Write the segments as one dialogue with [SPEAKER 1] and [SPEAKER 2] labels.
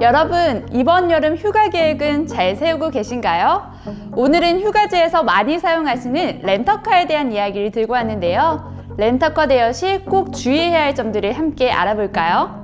[SPEAKER 1] 여러분, 이번 여름 휴가 계획은 잘 세우고 계신가요? 오늘은 휴가지에서 많이 사용하시는 렌터카에 대한 이야기를 들고 왔는데요. 렌터카 대여 시 꼭 주의해야 할 점들을 함께 알아볼까요?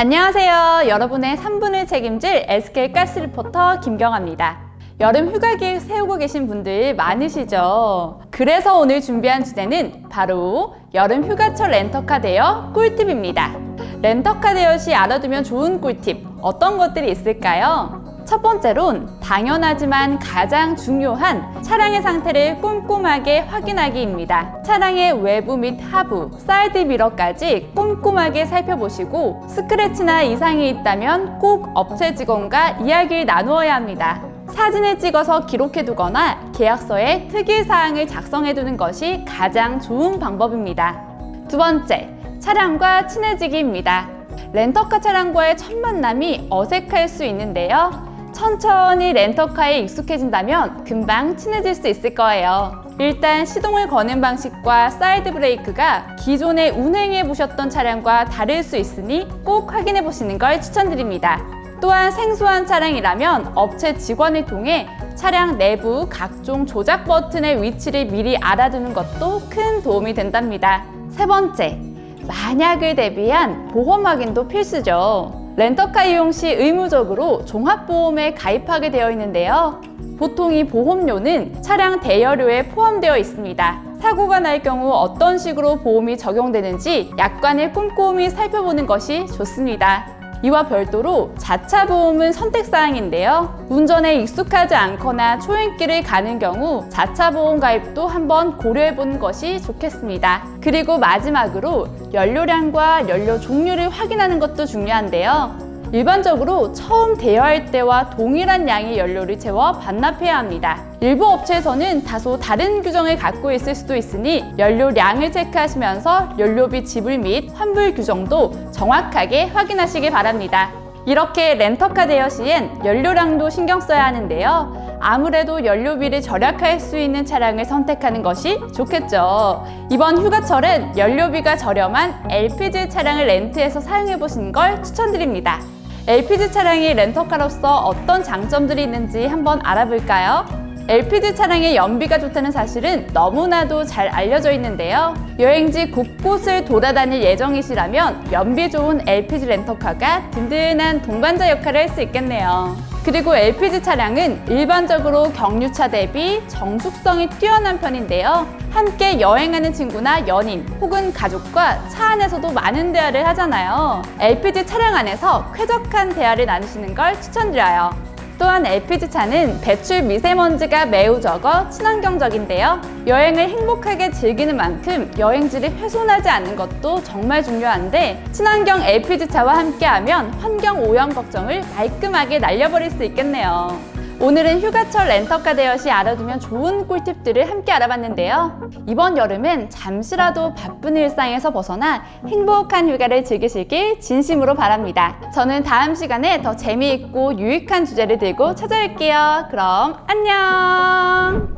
[SPEAKER 1] 안녕하세요. 여러분의 3분을 책임질 SK 가스 리포터 김경아입니다. 여름 휴가 계획 세우고 계신 분들 많으시죠? 그래서 오늘 준비한 주제는 바로 여름 휴가철 렌터카 대여 꿀팁입니다. 렌터카 대여 시 알아두면 좋은 꿀팁 어떤 것들이 있을까요? 첫 번째론 당연하지만 가장 중요한 차량의 상태를 꼼꼼하게 확인하기입니다. 차량의 외부 및 하부, 사이드 미러까지 꼼꼼하게 살펴보시고 스크래치나 이상이 있다면 꼭 업체 직원과 이야기를 나누어야 합니다. 사진을 찍어서 기록해두거나 계약서에 특이사항을 작성해두는 것이 가장 좋은 방법입니다. 두 번째, 차량과 친해지기입니다. 렌터카 차량과의 첫 만남이 어색할 수 있는데요. 천천히 렌터카에 익숙해진다면 금방 친해질 수 있을 거예요. 일단 시동을 거는 방식과 사이드 브레이크가 기존에 운행해 보셨던 차량과 다를 수 있으니 꼭 확인해 보시는 걸 추천드립니다. 또한 생소한 차량이라면 업체 직원을 통해 차량 내부 각종 조작 버튼의 위치를 미리 알아두는 것도 큰 도움이 된답니다. 세 번째, 만약을 대비한 보험 확인도 필수죠. 렌터카 이용 시 의무적으로 종합보험에 가입하게 되어 있는데요. 보통 이 보험료는 차량 대여료에 포함되어 있습니다. 사고가 날 경우 어떤 식으로 보험이 적용되는지 약관을 꼼꼼히 살펴보는 것이 좋습니다. 이와 별도로 자차 보험은 선택사항인데요. 운전에 익숙하지 않거나 초행길을 가는 경우 자차 보험 가입도 한번 고려해 보는 것이 좋겠습니다. 그리고 마지막으로 연료량과 연료 종류를 확인하는 것도 중요한데요. 일반적으로 처음 대여할 때와 동일한 양의 연료를 채워 반납해야 합니다. 일부 업체에서는 다소 다른 규정을 갖고 있을 수도 있으니 연료량을 체크하시면서 연료비 지불 및 환불 규정도 정확하게 확인하시기 바랍니다. 이렇게 렌터카 대여 시엔 연료량도 신경 써야 하는데요. 아무래도 연료비를 절약할 수 있는 차량을 선택하는 것이 좋겠죠. 이번 휴가철은 연료비가 저렴한 LPG 차량을 렌트해서 사용해 보시는 걸 추천드립니다. LPG 차량이 렌터카로서 어떤 장점들이 있는지 한번 알아볼까요? LPG 차량의 연비가 좋다는 사실은 너무나도 잘 알려져 있는데요. 여행지 곳곳을 돌아다닐 예정이시라면 연비 좋은 LPG 렌터카가 든든한 동반자 역할을 할 수 있겠네요. 그리고 LPG 차량은 일반적으로 경유차 대비 정숙성이 뛰어난 편인데요. 함께 여행하는 친구나 연인 혹은 가족과 차 안에서도 많은 대화를 하잖아요. LPG 차량 안에서 쾌적한 대화를 나누시는 걸 추천드려요. 또한 LPG차는 배출 미세먼지가 매우 적어 친환경적인데요. 여행을 행복하게 즐기는 만큼 여행지를 훼손하지 않는 것도 정말 중요한데 친환경 LPG차와 함께하면 환경 오염 걱정을 깔끔하게 날려버릴 수 있겠네요. 오늘은 휴가철 렌터카 대여 시 알아두면 좋은 꿀팁들을 함께 알아봤는데요. 이번 여름엔 잠시라도 바쁜 일상에서 벗어나 행복한 휴가를 즐기시길 진심으로 바랍니다. 저는 다음 시간에 더 재미있고 유익한 주제를 들고 찾아올게요. 그럼 안녕!